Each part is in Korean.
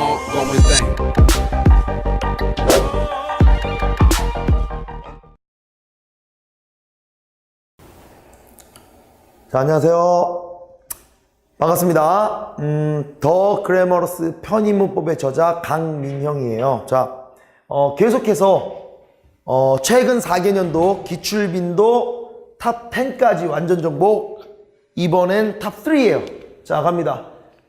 ongoing thing. 자, 안녕하세요. 반갑습니다. 음, 더 그래머러스 편의문법의 저자 강민형이에요. 자, 어, 계속해서 어, 최근 4개년도 기출빈도 탑 10까지 완전 정복 이번엔 탑 3예요. 자, 갑니다.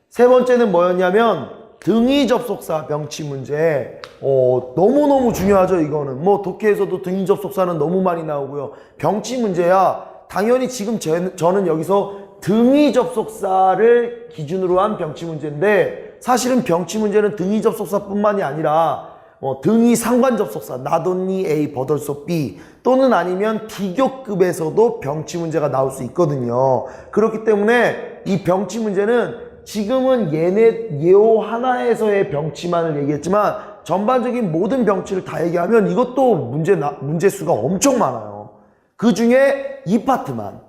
세 번째는 뭐였냐면 등위 접속사 병치 문제. 어, 너무너무 중요하죠, 이거는. 뭐 독해에서도 등위 접속사는 너무 많이 나오고요. 병치 문제야 당연히 지금 제- 저는 여기서 등위 접속사를 기준으로 한 병치 문제인데 사실은 병치 문제는 등위 접속사뿐만이 아니라 뭐 등위 상관 접속사 only A also B 또는 아니면 비교급에서도 병치 문제가 나올 수 있거든요. 그렇기 때문에 이 병치 문제는 지금은 얘네 예호 하나에서의 병치만을 얘기했지만 전반적인 모든 병치를 다 얘기하면 이것도 문제 나, 문제 수가 엄청 많아요. 그 중에 이 파트만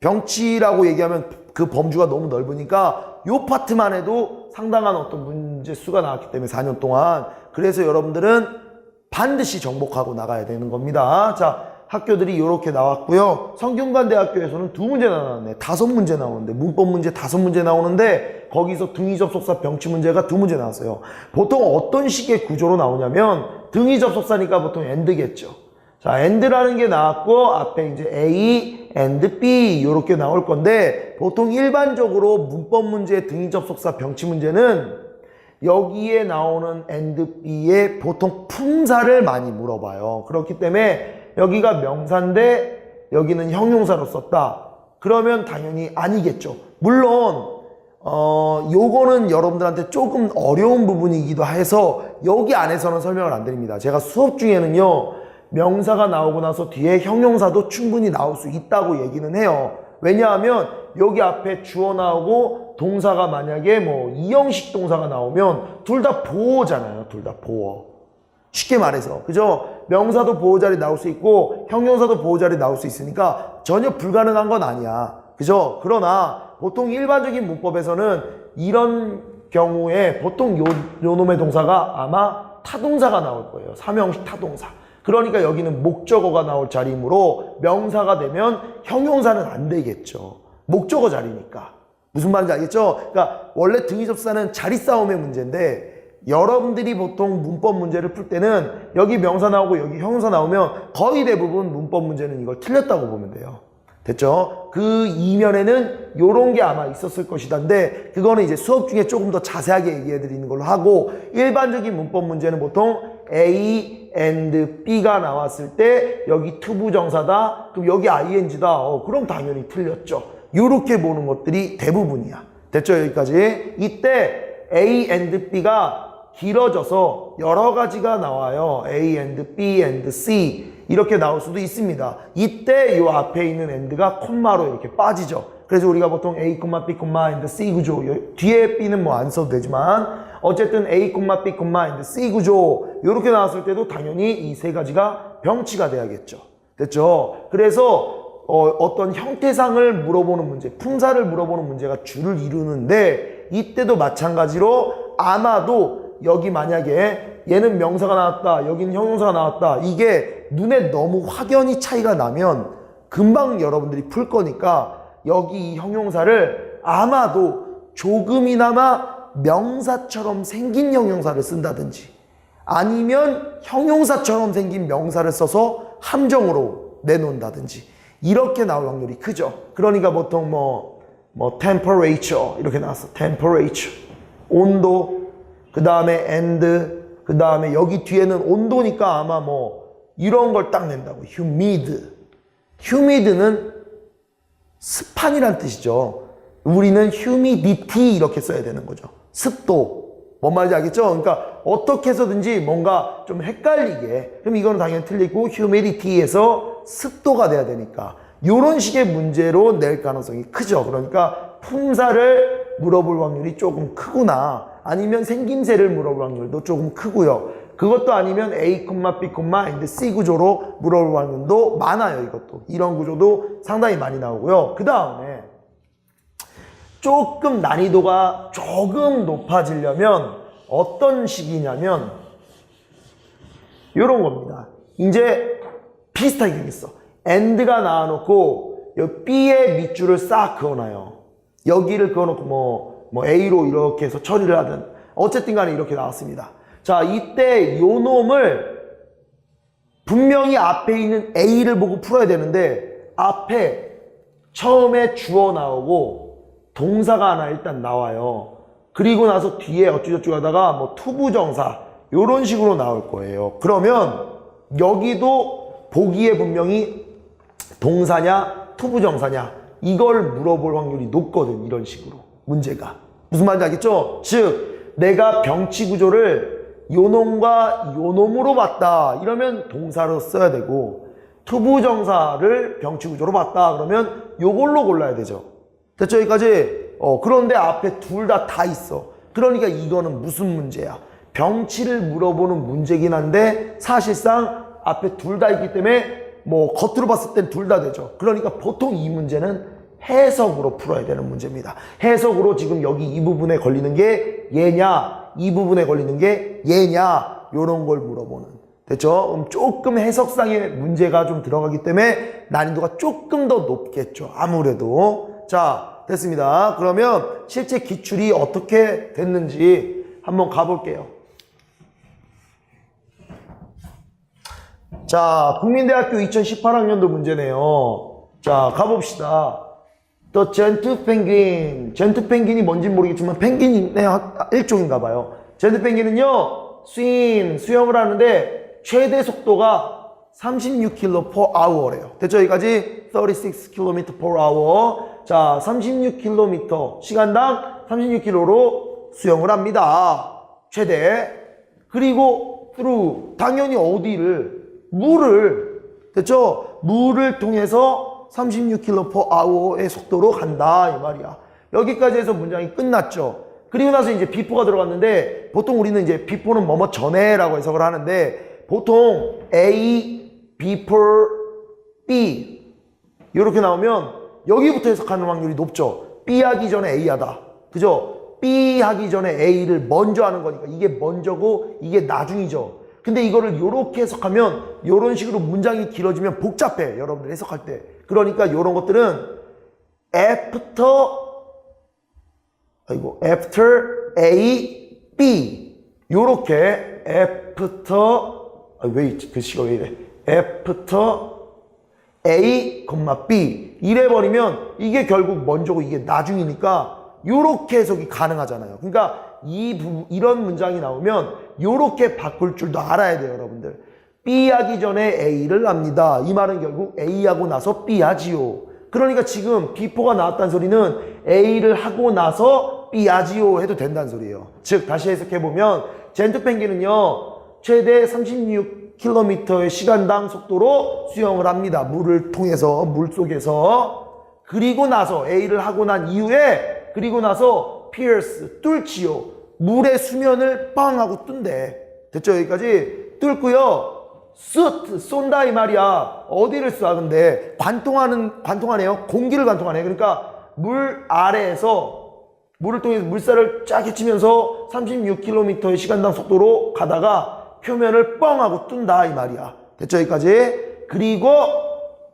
병치라고 얘기하면 그 범주가 너무 넓으니까 요 파트만 해도 상당한 어떤 문제 수가 나왔기 때문에 4년 동안 그래서 여러분들은 반드시 정복하고 나가야 되는 겁니다. 자, 학교들이 이렇게 나왔고요. 성균관대학교에서는 두 문제 나왔네. 다섯 문제 나오는데 문법 문제 다섯 문제 나오는데 거기서 등위 접속사 병치 문제가 두 문제 나왔어요. 보통 어떤 식의 구조로 나오냐면 등위 접속사니까 보통 엔드겠죠. 자, and라는 게 나왔고 앞에 이제 A, and B 이렇게 나올 건데 보통 일반적으로 문법 문제 등위 접속사 병치 문제는 여기에 나오는 and B에 보통 품사를 많이 물어봐요. 그렇기 때문에 여기가 명사인데 여기는 형용사로 썼다. 그러면 당연히 아니겠죠. 물론 어, 요거는 여러분들한테 조금 어려운 부분이기도 해서 여기 안에서는 설명을 안 드립니다. 제가 수업 중에는요, 명사가 나오고 나서 뒤에 형용사도 충분히 나올 수 있다고 얘기는 해요. 왜냐하면 여기 앞에 주어 나오고 동사가 만약에 뭐 이형식 동사가 나오면 둘 다 보어잖아요. 둘 다 보어. 쉽게 말해서 그죠? 명사도 보호자리 나올 수 있고 형용사도 보호자리 나올 수 있으니까 전혀 불가능한 건 아니야 그죠? 그러나 보통 일반적인 문법에서는 이런 경우에 보통 요, 요 놈의 동사가 아마 타동사가 나올 거예요 삼형식 타동사 그러니까 여기는 목적어가 나올 자리이므로 명사가 되면 형용사는 안 되겠죠 목적어 자리니까 무슨 말인지 알겠죠? 그러니까 원래 등위 접사는 자리 싸움의 문제인데 여러분들이 보통 문법 문제를 풀 때는 여기 명사 나오고 여기 형용사 나오면 거의 대부분 문법 문제는 이걸 틀렸다고 보면 돼요. 됐죠? 그 이면에는 요런 게 아마 있었을 것이다인데 그거는 이제 수업 중에 조금 더 자세하게 얘기해 드리는 걸로 하고 일반적인 문법 문제는 보통 A and B가 나왔을 때 여기 투부정사다. 그럼 여기 ing다. 어, 그럼 당연히 틀렸죠. 요렇게 보는 것들이 대부분이야. 됐죠? 여기까지? 이때 A and B가 길어져서 여러 가지가 나와요. A and B and C 이렇게 나올 수도 있습니다. 이때 이 앞에 있는 and가 콤마로 이렇게 빠지죠. 그래서 우리가 보통 A, B, and C 구조 요- 뒤에 B는 뭐 안 써도 되지만 어쨌든 A, B, and C 구조 이렇게 나왔을 때도 당연히 이 세 가지가 병치가 돼야겠죠. 됐죠? 그래서 어, 떤 형태상을 물어보는 문제, 품사를 물어보는 문제가 주를 이루는데 이때도 마찬가지로 아마도 여기 만약에 얘는 명사가 나왔다, 여기는 형용사가 나왔다, 이게 눈에 너무 확연히 차이가 나면 금방 여러분들이 풀 거니까 여기 이 형용사를 아마도 조금이나마 명사처럼 생긴 형용사를 쓴다든지 아니면 형용사처럼 생긴 명사를 써서 함정으로 내놓는다든지 이렇게 나올 확률이 크죠. 그러니까 보통 뭐, 뭐 temperature 이렇게 나왔어. temperature. 온도, 그 다음에 and, 그 다음에 여기 뒤에는 온도니까 아마 뭐 이런 걸 딱 낸다고. humid. humid는 습한이란 뜻이죠. 우리는 humidity 이렇게 써야 되는 거죠. 습도. 뭔 말인지 알겠죠? 그러니까 어떻게 해서든지 뭔가 좀 헷갈리게. 그럼 이거는 당연히 틀리고 humidity에서 습도가 돼야 되니까. 이런 식의 문제로 낼 가능성이 크죠. 그러니까 품사를 물어볼 확률이 조금 크구나. 아니면 생김새를 물어볼 확률도 조금 크고요. 그것도 아니면 A, B, and C 구조로 물어볼 확률도 많아요. 이것도. 이런 구조도 상당히 많이 나오고요. 그 다음에 조금 난이도가 조금 높아지려면 어떤 식이냐면 이런 겁니다. 이제 비슷하게 생겼어. end가 나와놓고 여 B의 밑줄을 싹 그어놔요. 여기를 그어놓고 뭐, 뭐 A로 이렇게 해서 처리를 하든 어쨌든 간에 이렇게 나왔습니다. 자, 이때 요 놈을 분명히 앞에 있는 A를 보고 풀어야 되는데 앞에 처음에 주어 나오고 동사가 하나 일단 나와요. 그리고 나서 뒤에 어쩌고저쩌고 하다가 뭐 투부정사 요런 식으로 나올 거예요. 그러면 여기도 보기에 분명히 동사냐 투부정사냐 이걸 물어볼 확률이 높거든 이런 식으로 문제가. 무슨 말인지 알겠죠? 즉 내가 병치 구조를 요놈과 요놈으로 봤다. 이러면 동사로 써야 되고 투부정사를 병치 구조로 봤다. 그러면 요걸로 골라야 되죠. 됐죠? 여기까지? 어 그런데 앞에 둘 다다 있어. 그러니까 이거는 무슨 문제야? 병치를 물어보는 문제긴 한데 사실상 앞에 둘 다 있기 때문에 뭐 겉으로 봤을 땐 둘 다 되죠. 그러니까 보통 이 문제는 해석으로 풀어야 되는 문제입니다. 해석으로 지금 여기 이 부분에 걸리는 게 얘냐, 이 부분에 걸리는 게 얘냐, 요런 걸 물어보는. 됐죠? 그럼 조금 해석상의 문제가 좀 들어가기 때문에 난이도가 조금 더 높겠죠. 아무래도. 자, 됐습니다. 그러면 실제 기출이 어떻게 됐는지 한번 가볼게요. 자, 국민대학교 2018학년도 문제네요. 자, 가봅시다. The 젠트 펭귄. 젠트 펭귄이 뭔지 모르겠지만 펭귄의 학- 일종인가 봐요. 젠트 펭귄은요, swim, 수영을 하는데 최대 속도가 36km per hour래요. 됐죠? 여기까지 36km per hour. 자, 36km 시간당 36km로 수영을 합니다. 최대. 그리고 through 당연히 어디를 물을 됐죠? 물을 통해서 36km per hour의 속도로 간다 이 말이야. 여기까지 해서 문장이 끝났죠. 그리고 나서 이제 before가 들어갔는데 보통 우리는 이제 before는 뭐뭐 전에라고 해석을 하는데 보통 A before B 이렇게 나오면 여기부터 해석하는 확률이 높죠. B 하기 전에 A 하다. 그죠? B 하기 전에 A를 먼저 하는 거니까 이게 먼저고 이게 나중이죠. 근데 이거를 이렇게 해석하면 이런 식으로 문장이 길어지면 복잡해. 여러분들 해석할 때. 그러니까 이런 것들은 after 아이고 after A, B 요렇게 after 아, 왜 글씨가 왜 이래 after A, B 이래 버리면 이게 결국 먼저고 이게 나중이니까 요렇게 해석이 가능하잖아요. 그러니까 이 부, 이런 문장이 나오면 요렇게 바꿀 줄도 알아야 돼요, 여러분들. B 하기 전에 A를 합니다. 이 말은 결국 A 하고 나서 B 하지요. 그러니까 지금 before가 나왔다는 소리는 A를 하고 나서 B 하지요 해도 된다는 소리예요. 즉 다시 해석해 보면 젠트 펭귄은요 최대 36km의 시간당 속도로 수영을 합니다. 물을 통해서 물 속에서 그리고 나서 A를 하고 난 이후에 그리고 나서 피어스 뚫지요. 물의 수면을 빵 하고 뜬대. 됐죠 여기까지 뚫고요. 쏘 쏜다 이 말이야. 어디를 쏴 근데 관통하는 관통하네요. 공기를 관통하네. 그러니까 물 아래에서 물을 통해서 물살을 쫙 헤치면서 36km의 시간당 속도로 가다가 표면을 뻥 하고 뜬다 이 말이야. 됐죠 여기까지? 그리고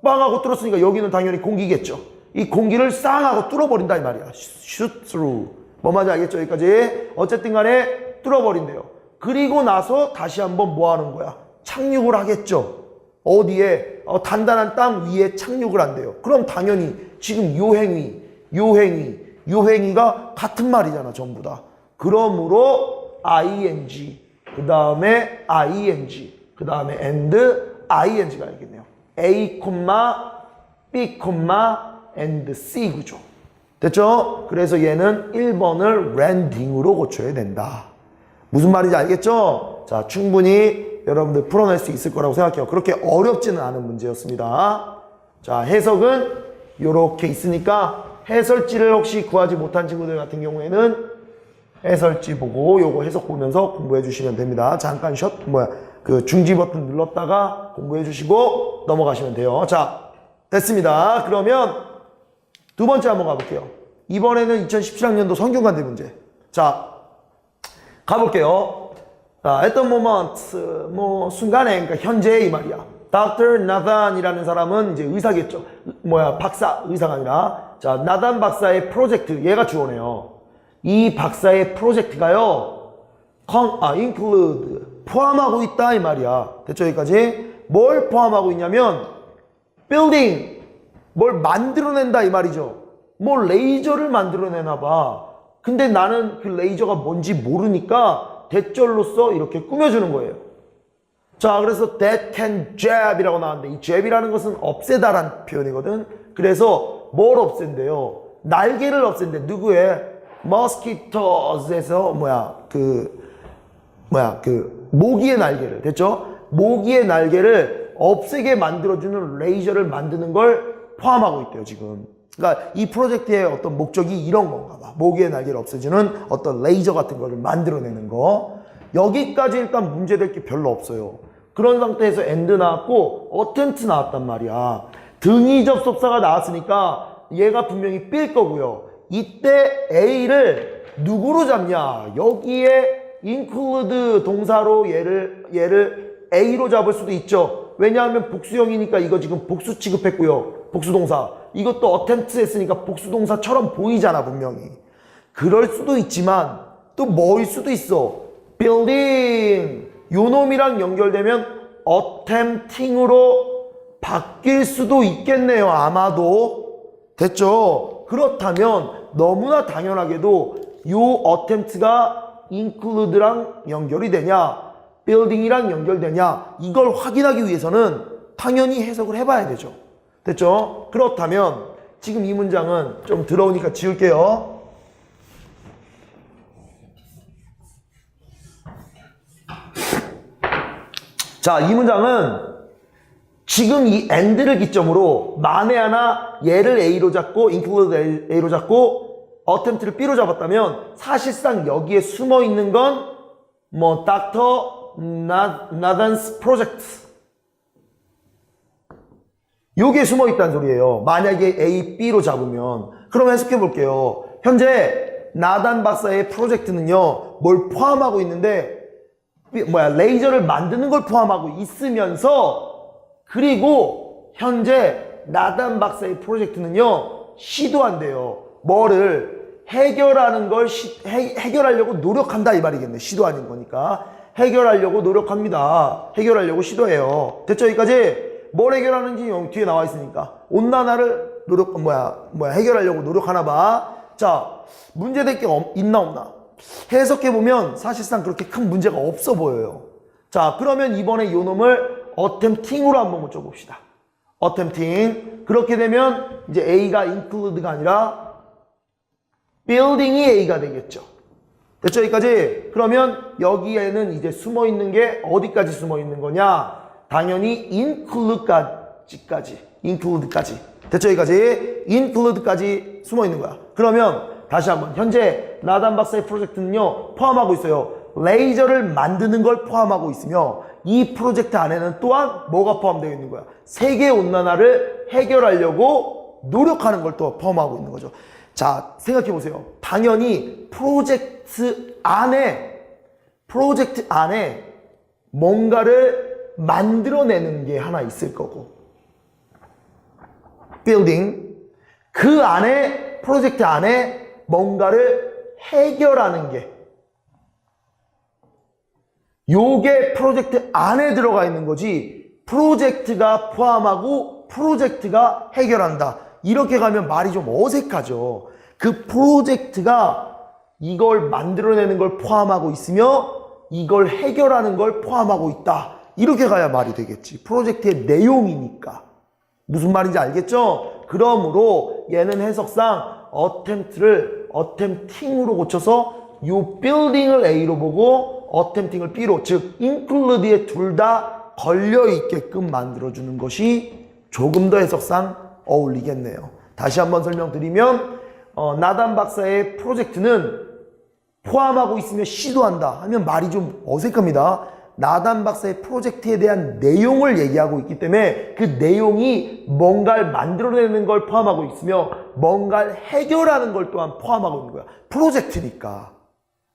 빵 하고 뚫었으니까 여기는 당연히 공기겠죠. 이 공기를 쌍 하고 뚫어버린다 이 말이야. shoot through. 뭐 말인지 알겠죠 여기까지? 어쨌든 간에 뚫어버린대요. 그리고 나서 다시 한번 뭐 하는 거야? 착륙을 하겠죠. 어디에? 어, 단단한 땅 위에 착륙을 한대요. 그럼 당연히 지금 요 행위, 요 행위, 요 행위가 같은 말이잖아, 전부 다. 그러므로 ing, 그 다음에 ing, 그 다음에 and ing가 되겠네요. a, b, and c 구조. 됐죠? 그래서 얘는 1번을 랜딩으로 고쳐야 된다. 무슨 말인지 알겠죠? 자, 충분히 여러분들 풀어낼 수 있을 거라고 생각해요. 그렇게 어렵지는 않은 문제였습니다. 자, 해석은 이렇게 있으니까 해설지를 혹시 구하지 못한 친구들 같은 경우에는 해설지 보고 요거 해석 보면서 공부해 주시면 됩니다. 잠깐 셔 뭐야 그 중지 버튼 눌렀다가 공부해 주시고 넘어가시면 돼요. 자, 됐습니다. 그러면 두 번째 한번 가볼게요. 이번에는 2017학년도 성균관대 문제. 자, 가볼게요. 자, at the moment, 뭐, 순간에, 그러니까 현재 이 말이야. Dr. Nathan이라는 사람은 이제 의사겠죠. 뭐야, 박사, 의사가 아니라. 자, 나단 박사의 프로젝트, 얘가 주어네요. 이 박사의 프로젝트가요, con, 아, include, 포함하고 있다, 이 말이야. 됐죠, 여기까지? 뭘 포함하고 있냐면, building, 뭘 만들어낸다, 이 말이죠. 뭐 레이저를 만들어내나 봐. 근데 나는 그 레이저가 뭔지 모르니까 대절로서 이렇게 꾸며주는 거예요. 자, 그래서 that can jab이라고 나왔는데 이 jab이라는 것은 없애다란 표현이거든. 그래서 뭘 없앤대요? 날개를 없앤대. 누구의? mosquitos에서 뭐야 그 뭐야 그 모기의 날개를 됐죠? 모기의 날개를 없애게 만들어주는 레이저를 만드는 걸 포함하고 있대요 지금. 그러니까 이 프로젝트의 어떤 목적이 이런 건가 봐. 모기의 날개를 없애주는 어떤 레이저 같은 거를 만들어내는 거. 여기까지 일단 문제될 게 별로 없어요. 그런 상태에서 엔드 나왔고 어텐트 나왔단 말이야. 등위 접속사가 나왔으니까 얘가 분명히 삘 거고요. 이때 A를 누구로 잡냐? 여기에 include 동사로 얘를 얘를 A로 잡을 수도 있죠. 왜냐하면 복수형이니까 이거 지금 복수 취급했고요. 복수동사. 이것도 attempt 했으니까 복수동사처럼 보이잖아, 분명히. 그럴 수도 있지만 또 뭐일 수도 있어. building. 요 놈이랑 연결되면 attempting으로 바뀔 수도 있겠네요, 아마도. 됐죠? 그렇다면 너무나 당연하게도 요 attempt가 include랑 연결이 되냐, building이랑 연결되냐, 이걸 확인하기 위해서는 당연히 해석을 해봐야 되죠. 됐죠? 그렇다면 지금 이 문장은 좀 들어오니까 지울게요. 자, 이 문장은 지금 이 and를 기점으로 만에 하나 얘를 A로 잡고 include A로 잡고 attempt를 B로 잡았다면 사실상 여기에 숨어 있는 건뭐 Dr. Nathan's 요게 숨어 있다는 소리예요. 만약에 A, B로 잡으면 그럼 해석해 볼게요. 현재 나단 박사의 프로젝트는요. 뭘 포함하고 있는데 뭐야 레이저를 만드는 걸 포함하고 있으면서 그리고 현재 나단 박사의 프로젝트는요 시도한대요 뭐를 해결하는 걸 시- 해, 해결하려고 노력한다 이 말이겠네 시도하는 거니까 해결하려고 노력합니다 해결하려고 시도해요 됐죠 여기까지 뭘 해결하는지 뒤에 나와 있으니까 온난화를 노력 뭐야 뭐야 해결하려고 노력하나 봐 자 문제 될 게 없- 있나 없나 해석해 보면 사실상 그렇게 큰 문제가 없어 보여요. 자, 그러면 이번에 요 놈을 attempting으로 한번 쪄봅시다. attempting. 그렇게 되면 이제 A가 include가 아니라 building이 A가 되겠죠. 됐죠? 여기까지? 그러면 여기에는 이제 숨어 있는 게 어디까지 숨어 있는 거냐? 당연히 include까지까지. include까지. 됐죠? 여기까지? include까지 숨어 있는 거야. 그러면 다시 한번 현재 나단 박사의 프로젝트는요 포함하고 있어요. 레이저를 만드는 걸 포함하고 있으며 이 프로젝트 안에는 또한 뭐가 포함되어 있는 거야? 세계 온난화를 해결하려고 노력하는 걸 또 포함하고 있는 거죠. 자 생각해 보세요. 당연히 프로젝트 안에 프로젝트 안에 뭔가를 만들어내는 게 하나 있을 거고. 빌딩 그 안에 프로젝트 안에 뭔가를 해결하는 게. 요게 프로젝트 안에 들어가 있는 거지 프로젝트가 포함하고 프로젝트가 해결한다. 이렇게 가면 말이 좀 어색하죠. 그 프로젝트가 이걸 만들어내는 걸 포함하고 있으며 이걸 해결하는 걸 포함하고 있다 이렇게 가야 말이 되겠지 프로젝트의 내용이니까 무슨 말인지 알겠죠? 그러므로 얘는 해석상 attempt를 attempting으로 고쳐서 요 building을 A로 보고 attempting을 B로 즉 include에 둘 다 걸려 있게끔 만들어 주는 것이 조금 더 해석상 어울리겠네요. 다시 한번 설명드리면 어, 나단 박사의 프로젝트는 포함하고 있으며 시도한다 하면 말이 좀 어색합니다. 나단 박사의 프로젝트에 대한 내용을 얘기하고 있기 때문에 그 내용이 뭔가를 만들어내는 걸 포함하고 있으며 뭔가를 해결하는 걸 또한 포함하고 있는 거야. 프로젝트니까.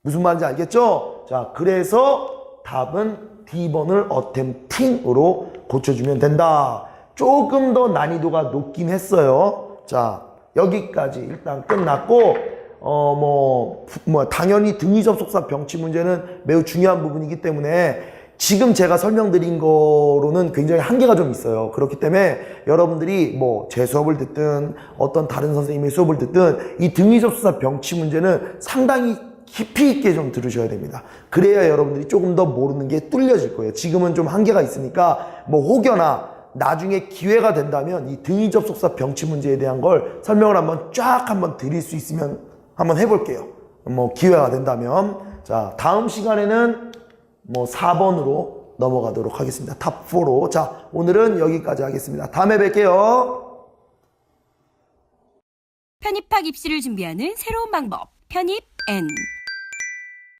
무슨 말인지 알겠죠? 자, 그래서 답은 D번을 attempting으로 고쳐주면 된다. 조금 더 난이도가 높긴 했어요. 자, 여기까지 일단 끝났고, 어, 뭐, 부- 뭐, 당연히 등위 접속사 병치 문제는 매우 중요한 부분이기 때문에 지금 제가 설명드린 거로는 굉장히 한계가 좀 있어요. 그렇기 때문에 여러분들이 뭐 제 수업을 듣든 어떤 다른 선생님의 수업을 듣든 이 등위 접속사 병치 문제는 상당히 깊이 있게 좀 들으셔야 됩니다. 그래야 여러분들이 조금 더 모르는 게 뚫려질 거예요. 지금은 좀 한계가 있으니까 뭐 혹여나 나중에 기회가 된다면 이 등위 접속사 병치 문제에 대한 걸 설명을 한번 쫙 한번 드릴 수 있으면 한번 해볼게요. 뭐 기회가 된다면 자 다음 시간에는 뭐 4번으로 넘어가도록 하겠습니다. 탑 4로 자 오늘은 여기까지 하겠습니다. 다음에 뵐게요. 편입학 입시를 준비하는 새로운 방법 편입 N